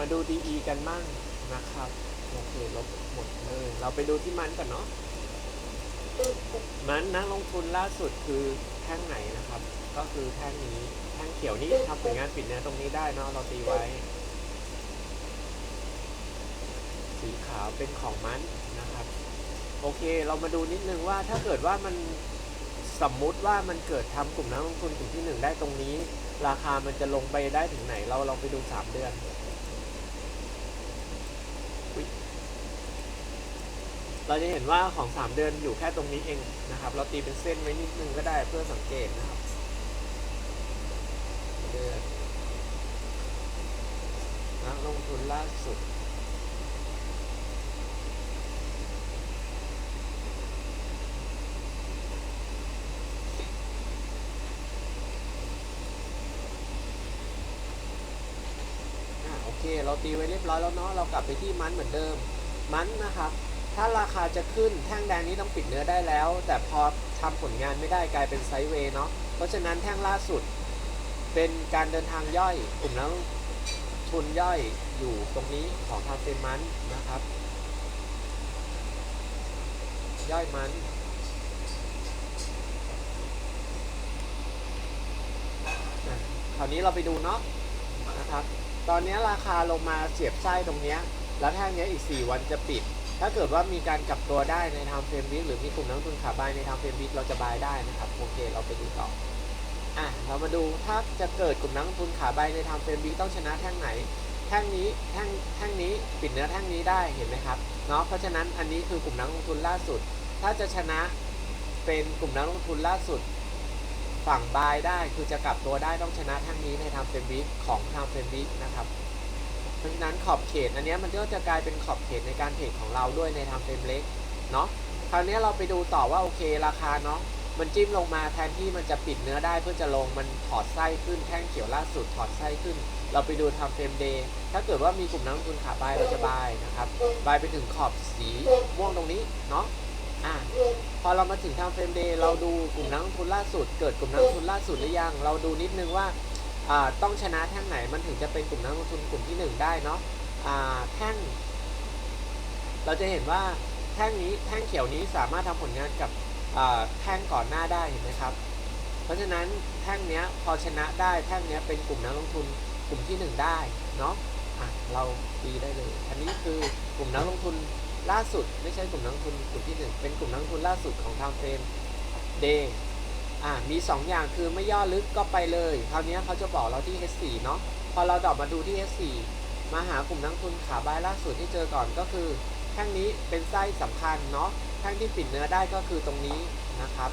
มาดู DE กันบ้างนะครับโอเคลบหมดเลยเราไปดูที่มันก่อนเนาะมันนักลงทุนล่าสุดคือแท่งไหนนะครับ ก็คือแท่งนี้แท่งเขียวนี้ทำผลงานปิดเนื้อตรงนี้ได้เนาะเราตีไว้ สีขาวเป็นของมันนะครับ โอเคเรามาดูนิดนึงว่าถ้าเกิดว่ามันสมมุติว่ามันเกิดทำกลุ่มนักลงทุนกลุ่มที่หนึ่งได้ตรงนี้ ราคามันจะลงไปได้ถึงไหนเราลองไปดูสามเดือน อุ๊ย เราจะเห็นว่าของ 3 เดือนอยู่แค่ตรงนี้เองนะครับ เราตีเป็นเส้นไว้นิดนึงก็ได้เพื่อสังเกตนะครับเดือนนักลงทุนล่าสุดอะโอเค เราตีไว้เรียบร้อยแล้วเนาะ เรากลับไปที่มันเหมือนเดิม มันนะครับ ถ้าราคาจะขึ้นแท่งแดงนี้ต้องปิดเนื้อได้แล้ว แต่พอทำผลงานไม่ได้กลายเป็นไซด์เวย์เนาะเพราะฉะนั้นแท่งล่าสุดเป็นการเดินทางย่อยกลุ่มนักทุนย่อยอยู่ตรงนี้ของทางเฟรมมันนะครับ ย่อยมันคราวนี้เราไปดูเนาะนะครับ ตอนนี้ราคาลงมาเสียบไส้ตรงเนี้ยแล้วแท่งนี้อีก 4 วันจะปิด ถ้าเกิดว่ามีการกลับตัวได้ในทางเฟรมวิกหรือมีกลุ่มนักลงทุนขาบายในทางเฟรมวิกเราจะบายได้นะครับโอเคเราไปดูต่ออะเรามาดูถ้าจะเกิดกลุ่มนักลงทุนขาบายในทางเฟรมวิกต้องชนะแท่งไหน แท่งนี้แท่งแท่งนี้ปิดเนื้อแท่งนี้ได้เห็นไหมครับเนาะเพราะฉะนั้นอันนี้คือกลุ่มนักลงทุนล่าสุด ถ้าจะชนะเป็นกลุ่มนักลงทุนล่าสุด ฝั่งบายได้คือจะกลับตัวได้ต้องชนะแท่งนี้ในทางเฟรมวิกของทางเฟรมวิกนะครับ เพราะฉะนั้นขอบเขตอันนี้มันก็จะกลายเป็นขอบเขตในการเทรดของเราด้วยในทางเฟรมเล็กเนาะคราวนี้เราไปดูต่อว่าโอเคราคาเนาะมันจิ้มลงมาแทนที่มันจะปิดเนื้อได้เพื่อจะลงมันถอดไส้ขึ้นแท่งเขียวล่าสุดถอดไส้ขึ้น เราไปดูทางเฟรมเดย์ถ้าเกิดว่ามีกลุ่มนักลงทุนขาบายเราจะบายนะครับบายไปถึงขอบสีม่วงตรงนี้เนาะอะพอเรามาถึงทางเฟรมเดย์เราดูกลุ่มนักลงทุนล่าสุด เกิดกลุ่มนักลงทุนล่าสุดหรือยัง เราดูนิดนึงว่า ต้องชนะแท่งไหนมันถึงจะเป็นกลุ่มนักลงทุนกลุ่มที่หนึ่งได้เนาะแท่ง เราจะเห็นว่าแท่งนี้แท่งเขียวนี้สามารถทำผลงานกับแท่งก่อนหน้าได้เห็นไหมครับ เพราะฉะนั้นแท่งเนี้ยพอชนะได้แท่งเนี้ยเป็นกลุ่มนักลงทุนกลุ่มที่หนึ่งได้เนาะะเราตีได้เลย อันนี้คือกลุ่มนักลงทุนล่าสุด ไม่ใช่กลุ่มนักลงทุนกลุ่มที่หนึ่งเป็นกลุ่มนักลงทุนล่าสุดของทางเฟรมเดย์ อ่ามี 2 อย่างคือไม่ย่อลึกก็ไปเลยคราวนี้เขาจะบอกเราที่ H4 เนาะพอเราดอกมาดูที่ H4 มาหากลุ่มนักทุนขาบายล่าสุดที่เจอก่อนก็คือแท่งนี้เป็นไส้สำคัญเนาะแท่งที่ปิดเนื้อได้ก็คือตรงนี้นะครับ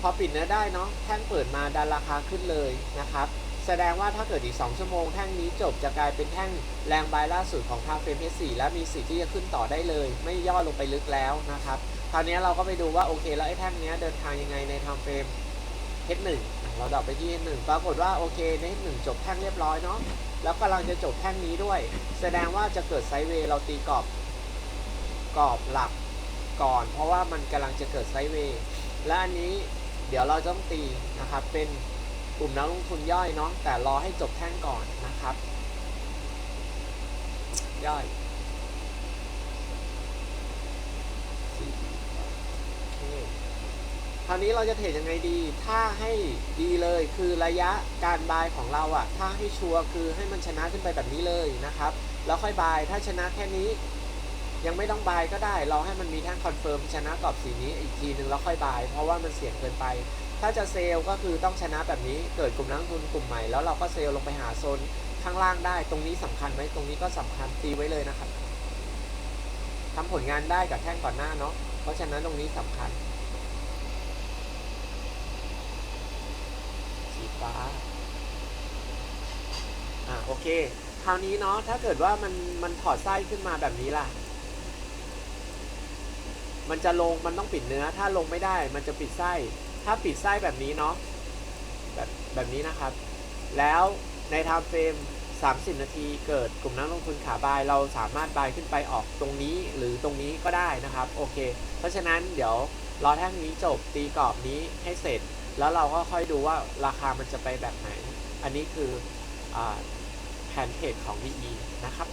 พอปิดเนื้อได้เนาะแท่งเปิดมาดันราคาขึ้นเลยนะครับ แสดงว่าถ้าเกิดอีก 2 ชั่วโมงแท่งนี้จบจะกลายเป็นแท่งแรงบายล่าสุดของทางเฟรม H4 และมีสิทธิ์ที่จะขึ้นต่อได้เลย ไม่ย่อลงไปลึกแล้วนะครับคราวนี้เราก็ไปดูว่าโอเคแล้วไอ้แท่งนี้เดินทางยังไงในทางเฟรม H1 เราดรอปไปที่ H1 ปรากฏว่าโอเคใน H1 จบแท่งเรียบร้อยเนาะแล้วกำลังจะจบแท่งนี้ด้วย แสดงว่าจะเกิดไซด์เวย์เราตีกรอบกรอบหลักก่อน เพราะว่ามันกำลังจะเกิดไซด์เวย์และอันนี้เดี๋ยวเราจะต้องตีนะครับเป็น กลุ่มนักลงทุนย่อยเนาะแต่รอให้จบแท่งก่อนนะครับ ย่อยคราวนี้เราจะเทรดยังไงดี ถ้าให้ดีเลยคือระยะการบายของเราอะถ้าให้ชัวร์คือให้มันชนะขึ้นไปแบบนี้เลยนะครับ แล้วค่อยบายถ้าชนะแค่นี้ยังไม่ต้องบายก็ได้รอให้มันมีแท่งคอนเฟิร์มชนะกรอบสีนี้อีกทีหนึ่งแล้วค่อยบาย เพราะว่ามันเสี่ยงเกินไป ถ้าจะเซลก็คือต้องชนะแบบนี้ เกิดกลุ่มนักลงทุนกลุ่มใหม่แล้วเราก็เซลลงไปหาโซนข้างล่างได้ ตรงนี้สำคัญไหมตรงนี้ก็สำคัญตีไว้เลยนะครับทำผลงานได้กับแท่งก่อนหน้าเนาะ เพราะฉะนั้นตรงนี้สำคัญ สีฟ้า อ่าโอเค คราวนี้เนาะ ถ้าเกิดว่ามันมันถอดไส้ขึ้นมาแบบนี้ล่ะ มันจะลงมันต้องปิดเนื้อ ถ้าลงไม่ได้ มันจะปิดไส้ ถ้าปิดไส้แบบนี้เนาะแบบแบบนี้นะครับ แล้วในไทม์เฟรม 30 นาทีเกิดกลุ่มนักลงทุนขาบายเราสามารถบายขึ้นไปออกตรงนี้หรือตรงนี้ก็ได้นะครับโอเค เพราะฉะนั้นเดี๋ยวรอแท่งนี้จบตีกรอบนี้ให้เสร็จ แล้วเราก็ค่อยดูว่าราคามันจะไปแบบไหน อันนี้คืออแผนเทรดของ DE นะครับ